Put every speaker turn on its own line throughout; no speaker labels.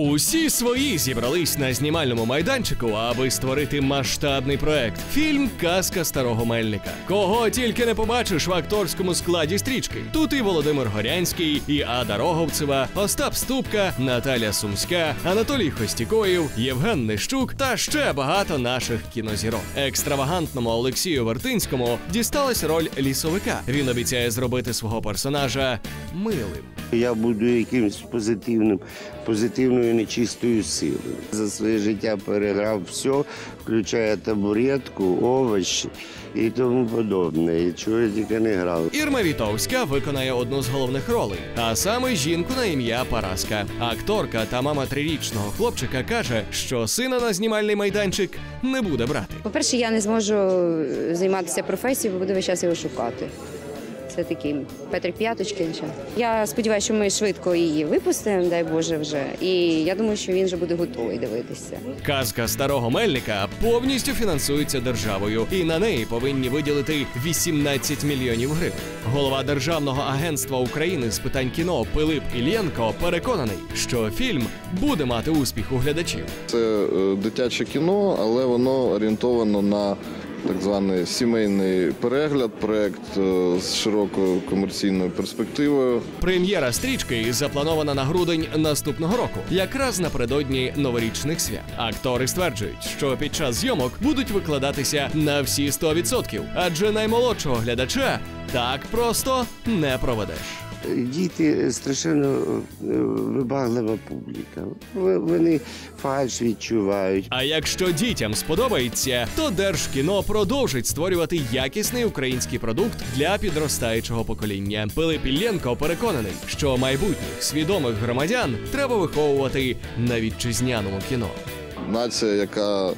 Усі свої зібрались на знімальному майданчику, аби створити масштабний проект. Фільм Казка старого мельника. Кого тільки не побачиш в акторському складі стрічки. Тут і Володимир Горянський, і Ада Роговцева, Остап Ступка, Наталя Сумська, Анатолій Хостікоєв, Євген Нищук та ще багато наших кінозірок. Екстравагантному Олексію Вертинському дісталась роль лісовика. Він обіцяє зробити свого персонажа милим.
Я буду якимось позитивним, позитивною нечистою силою. За своє життя переграв все, включає табуретку, овочі і тому подобне. І чого я тільки не грав.
Ірма Вітовська виконає одну з головних ролей, а саме жінку на ім'я Параска. Акторка та мама трирічного хлопчика каже, що сина на знімальний майданчик не буде брати.
По-перше, я не зможу е, займатися професією, бо буду весь час його шукати. Це такий Петрик П'яточкин. Я сподіваюся, що ми швидко її випустимо, дай Боже, вже. І я думаю, що він вже буде готовий дивитися.
Казка старого мельника повністю фінансується державою, і на неї повинні виділити 18 мільйонів гривень. Голова Державного агентства України з питань кіно Пилип Ільєнко переконаний, що фільм буде мати успіх у глядачів.
Це е, дитяче кіно, але воно орієнтовано на так званий сімейний перегляд, проект е, з широкою комерційною перспективою.
Прем'єра стрічки запланована на грудень наступного року, якраз напередодні новорічних свят. Актори стверджують, що під час зйомок будуть викладатися на всі 100%, адже наймолодшого глядача так просто не проведеш.
Діти страшенно е, вибаглива публіка. Вони фальш відчувають.
А якщо дітям сподобається, то Держкіно продовжить створювати якісний український продукт для підростаючого покоління. Пилип Іллєнко переконаний, що майбутніх свідомих громадян треба виховувати на вітчизняному кіно.
Нація, яка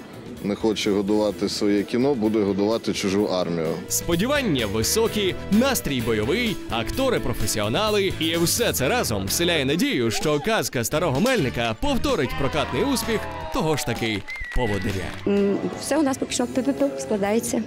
не хоче годувати своє кіно, буде годувати чужу армію.
Сподівання високі, настрій бойовий, актори професіонали, і все це разом вселяє надію, що казка старого мельника повторить прокатний успіх того ж таки поводиря.
Все у нас поки що складається.